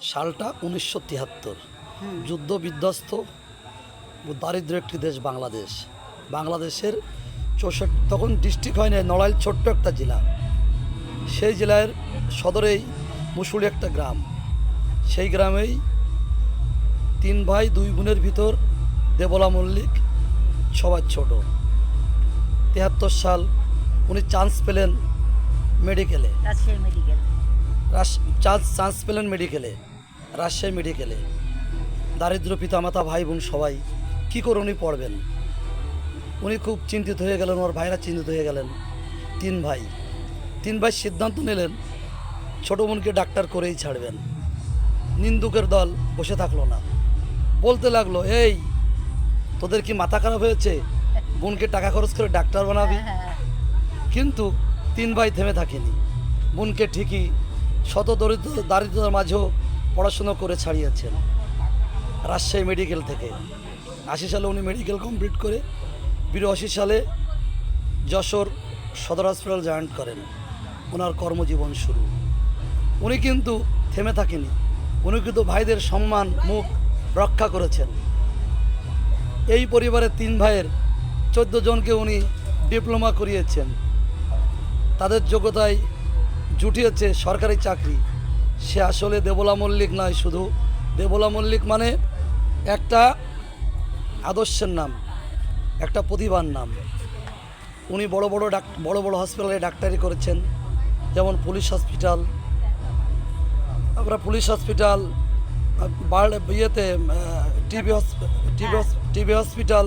সালটা উনিশশো তিয়াত্তর। যুদ্ধ বিধ্বস্ত দারিদ্র একটি দেশ বাংলাদেশ। বাংলাদেশের চৌষট্টি তখন ডিস্ট্রিক্ট হয় না নড়াইল ছোট্ট একটা জেলা। সেই জেলার সদরেই মুসুলি একটা গ্রাম। সেই গ্রামেই তিন ভাই দুই বোনের ভিতর দেবলা মল্লিক সবার ছোট। তিয়াত্তর সাল উনি চান্স পেলেন মেডিকেলে চান্স চান্স পেলেন মেডিকেলে রাজশাহী মেডিকেলে। দারিদ্র পিতামাতা ভাই বোন সবাই কী করে উনি পড়বেন? উনি খুব চিন্তিত হয়ে গেলেন ওর ভাইরা চিন্তিত হয়ে গেলেন। তিন ভাই তিন ভাই সিদ্ধান্ত নিলেন ছোটো বোনকে ডাক্তার করেই ছাড়বেন। নিন্দুকের দল বসে থাকল না। বলতে লাগল এই তোদের কি মাথা খারাপ হয়েছে? বোনকে টাকা খরচ করে ডাক্তার বানাবি? হ্যাঁ। কিন্তু তিন ভাই থেমে থাকেনি। বোনকে ঠিকই শত দরিদ্র দারিদ্রতার মাঝেও পড়াশুনো করে ছাড়িয়েছেন রাজশাহী মেডিকেল থেকে। আশি সালে উনি মেডিকেল কমপ্লিট করে বিরাশি সালে যশোর সদর হসপিটাল জয়েন্ট করেন। ওনার কর্মজীবন শুরু। উনি কিন্তু থেমে থাকেনি। উনি কিন্তু ভাইদের সম্মান, মুখ রক্ষা করেছেন। এই পরিবারের তিন ভাইয়ের চোদ্দ জনকে উনি ডিপ্লোমা করিয়েছেন। তাদের যোগ্যতায় জুটিয়েছে সরকারি চাকরি। সে আসলে দেবলা মল্লিক নয় শুধু। দেবলা মল্লিক মানে একটা আদর্শের নাম একটা প্রতিভার নাম। উনি বড় বড় ডাক বড় বড় হসপিটালে ডাক্তারি করেছেন যেমন পুলিশ হসপিটাল আমরা পুলিশ হসপিটাল বার্ড ইয়েতে টিবি টিবি টিবি হসপিটাল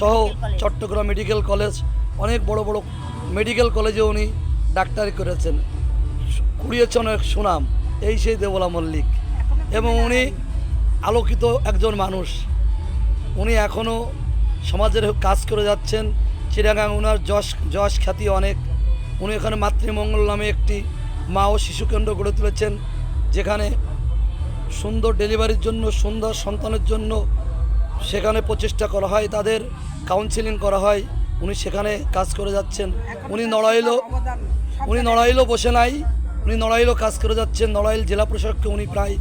সহ চট্টগ্রাম মেডিকেল কলেজ অনেক বড় বড় মেডিকেল কলেজে উনি ডাক্তারি করেছেন। কুড়িয়েছে অনেক সুনাম, এই সেই দেবলা মল্লিক। এবং উনি আলোকিত একজন মানুষ। উনি এখনও সমাজের কাজ করে যাচ্ছেন। চিরাগাং ওনার যশ যশ খ্যাতি অনেক। উনি এখানে মাতৃমঙ্গল নামে একটি মা ও শিশু কেন্দ্র গড়ে তুলেছেন, যেখানে সুন্দর ডেলিভারির জন্য, সুন্দর সন্তানের জন্য সেখানে প্রচেষ্টা করা হয়, তাদের কাউন্সিলিং করা হয়। উনি সেখানে কাজ করে যাচ্ছেন। উনি নড়াইলও উনি নড়াইলও বসে নাই। উনি নড়াইলও কাজ করে যাচ্ছেন। নড়াইল জেলা প্রশাসককে উনি প্রায়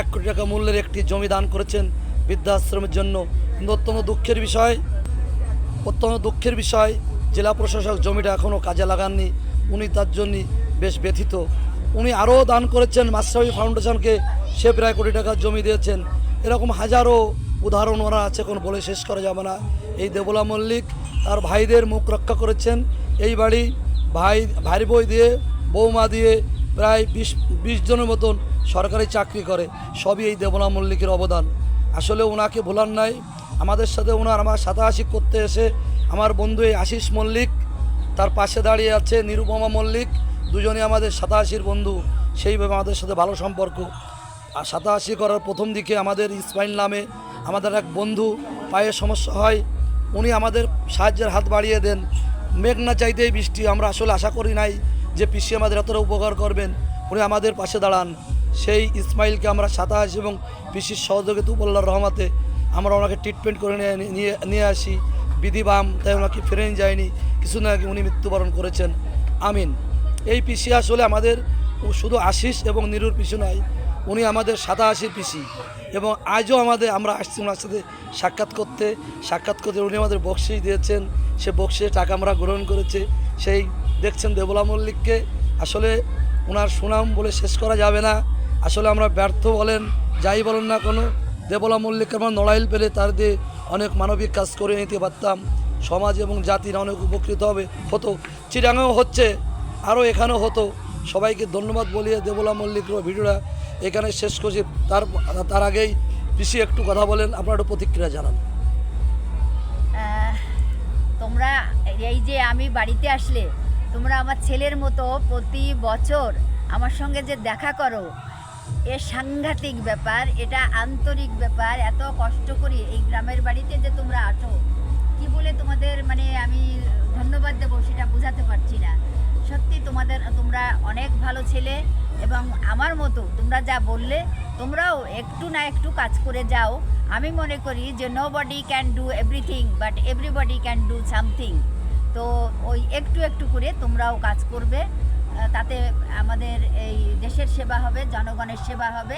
এক কোটি টাকা মূল্যের একটি জমি দান করেছেন বৃদ্ধাশ্রমের জন্য। কিন্তু অত্যন্ত দুঃখের বিষয়, অত্যন্ত দুঃখের বিষয়, জেলা প্রশাসক জমিটা এখনও কাজে লাগাননি। উনি তার জন্য বেশ ব্যথিত। উনি আরও দান করেছেন মাস্টারবি ফাউন্ডেশনকে সে প্রায় কোটি টাকার জমি দিয়েছেন। এরকম হাজারো উদাহরণ ওরা আছে কোনো বলে শেষ করা যাবে না। এই দেবলা মল্লিক তার ভাইদের মুখ রক্ষা করেছেন। এই বাড়ি ভাই ভাই বই দিয়ে, বৌমা দিয়ে প্রায় বিশ বিশ জনের মতন সরকারি চাকরি করে, সবই এই দেবনা মল্লিকের অবদান। আসলে ওনাকে ভোলার নাই, আমাদের সাথে ওনার আমার সাতাশি করতে এসে আমার বন্ধু এই আশিস মল্লিক, তার পাশে দাঁড়িয়ে আছে নিরুপমা মল্লিক দুজনে আমাদের সাতাশির বন্ধু, সেইভাবে আমাদের সাথে ভালো সম্পর্ক। আর সাতাশি করার প্রথম দিকে আমাদের ইসমাইল নামে আমাদের এক বন্ধু পায়ে সমস্যা হয়, উনি আমাদের সাহায্যের হাত বাড়িয়ে দেন। মেঘ না চাইতেই বৃষ্টি, আমরা আসলে আশা করি নাই যে পিসি আমাদের এতটা উপকার করবেন, উনি আমাদের পাশে দাঁড়ান। সেই ইসমাইলকে আমরা সাতাশ এবং পিসির সহযোগিতা উপল্লার রহমাতে আমরা ওনাকে ট্রিটমেন্ট করে নিয়ে নিয়ে আসি। বিধিবাম তাই ওনাকে ফিরে যায়নি। কিছু না উনি মৃত্যুবরণ করেছেন। আমিন। এই পিসি আসলে আমাদের শুধু আশিস এবং নিরুর পিছু নয় উনি আমাদের আশির পিসি এবং আজও আমাদের, আমরা আসছি ওনার সাথে সাক্ষাৎ করতে। সাক্ষাৎ করতে উনি আমাদের বকশিস দিয়েছেন। সে বকশিসের টাকা আমরা গ্রহণ করেছে। সেই দেখছেন দেবলা মল্লিককে। আসলে ওনার সুনাম বলে শেষ করা যাবে না। আসলে আমরা ব্যর্থ বলেন, যাই বলেন না কোনো, দেবলা মল্লিককে আমরা নড়াইল পেলে তার দিয়ে অনেক মানবিক কাজ করে নিতে পারতাম। সমাজ এবং জাতির অনেক উপকৃত হবে, হতো। চিরাঙেও হচ্ছে, আরও এখানেও হতো। সবাইকে ধন্যবাদ বলিয়ে দেবলা মল্লিকের ভিডিওটা এখানে শেষ করছি। তার তার আগেই পিসি একটু কথা বলেন, আপনার একটু প্রতিক্রিয়া জানান। তোমরা এই যে আমি বাড়িতে আসলে, তোমরা আমার ছেলের মতো প্রতি বছর আমার সঙ্গে যে দেখা করো, এ সাংঘাতিক ব্যাপার, এটা আন্তরিক ব্যাপার, এত কষ্ট করি এই গ্রামের বাড়িতে যে তোমরা আসো কি বলে তোমাদের মানে আমি ধন্যবাদ দেবো সেটা বোঝাতে পারছি না। সত্যি তোমাদের, তোমরা অনেক ভালো ছেলে এবং আমার মতো তোমরা যা বললে, তোমরাও একটু না একটু কাজ করে যাও। আমি মনে করি যে nobody can do everything but everybody can do something তো ওই একটু একটু করে তোমরাও কাজ করবে তাতে আমাদের এই দেশের সেবা হবে, জনগণের সেবা হবে,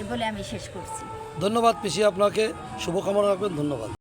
এ বলে আমি শেষ করছি। ধন্যবাদ পিসি আপনাকে। শুভকামনা রাখবেন, ধন্যবাদ।